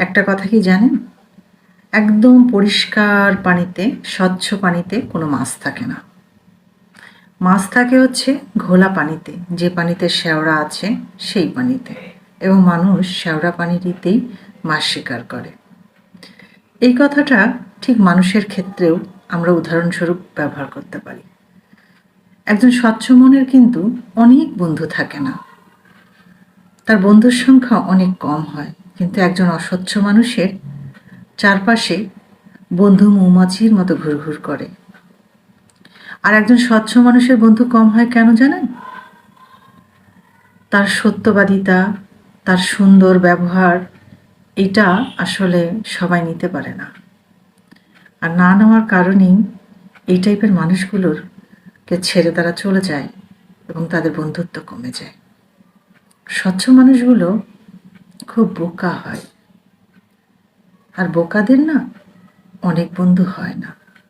একটা কথা কি জানেন? একদম পরিষ্কার পানিতে, স্বচ্ছ পানিতে কোনো মাছ থাকে না। মাছ থাকে হচ্ছে ঘোলা পানিতে, যে পানিতে শ্যাওড়া আছে সেই পানিতে এবং মানুষ শ্যাওড়া পানিটিতেই মাছ শিকার করে। এই কথাটা ঠিক মানুষের ক্ষেত্রেও আমরা উদাহরণস্বরূপ ব্যবহার করতে পারি। একজন স্বচ্ছ মনের কিন্তু অনেক বন্ধু থাকে না। তার বন্ধুর সংখ্যা অনেক কম হয়। কিন্তু একজন অস্বচ্ছ মানুষের চারপাশে বন্ধু মৌমাছির মতো ঘুরঘুর করে। আর একজন স্বচ্ছ মানুষের বন্ধু কম হয় কেন জানেন? তার সত্যবাদিতা, তার সুন্দর ব্যবহার, এটা আসলে সবাই নিতে পারে না। আর না নেওয়ার কারণেই এই টাইপের মানুষগুলোর কে ছেড়ে তারা চলে যায় এবং তাদের বন্ধুত্ব কমে যায়। স্বচ্ছ মানুষগুলো খুব বোকা হয়। আর বোকাদের না অনেক বন্ধু হয় না।